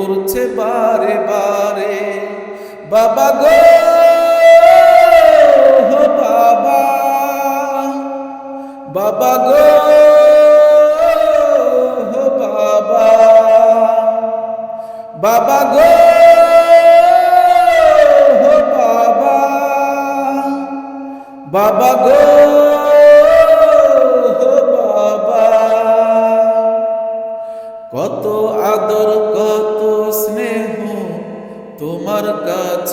পড়ছে বারে বারে। বাবা গো বাবা। বাবা গো বাবা। বাবা গো বাবা। বাবা গো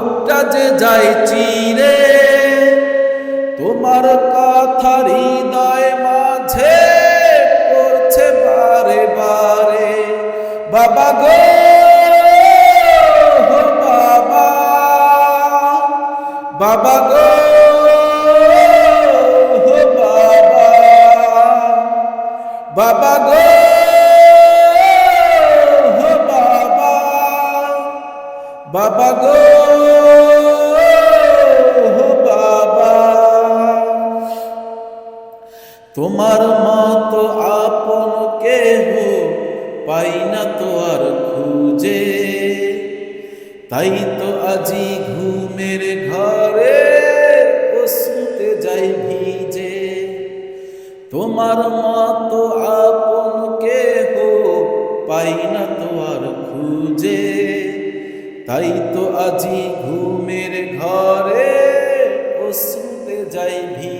বুকটা যে যাই চিরে, তোমার কথা হৃদয় মাঝে পড়ছে বারে বারে। বাবা গো বাবা বাবা গো বাবা গো বাবা বাবা গো। তোমার মত আপন কেহ পাই না তো আর খুঁজে। তাই তো আজি ঘুমের ঘরে অশ্রুতে যাই ভিজে। তোমার মতো আপন কেহ পাই না তো আর খুঁজে। তাই তো আজি ঘুমের ঘরে অশ্রুতে যাই ভিজে।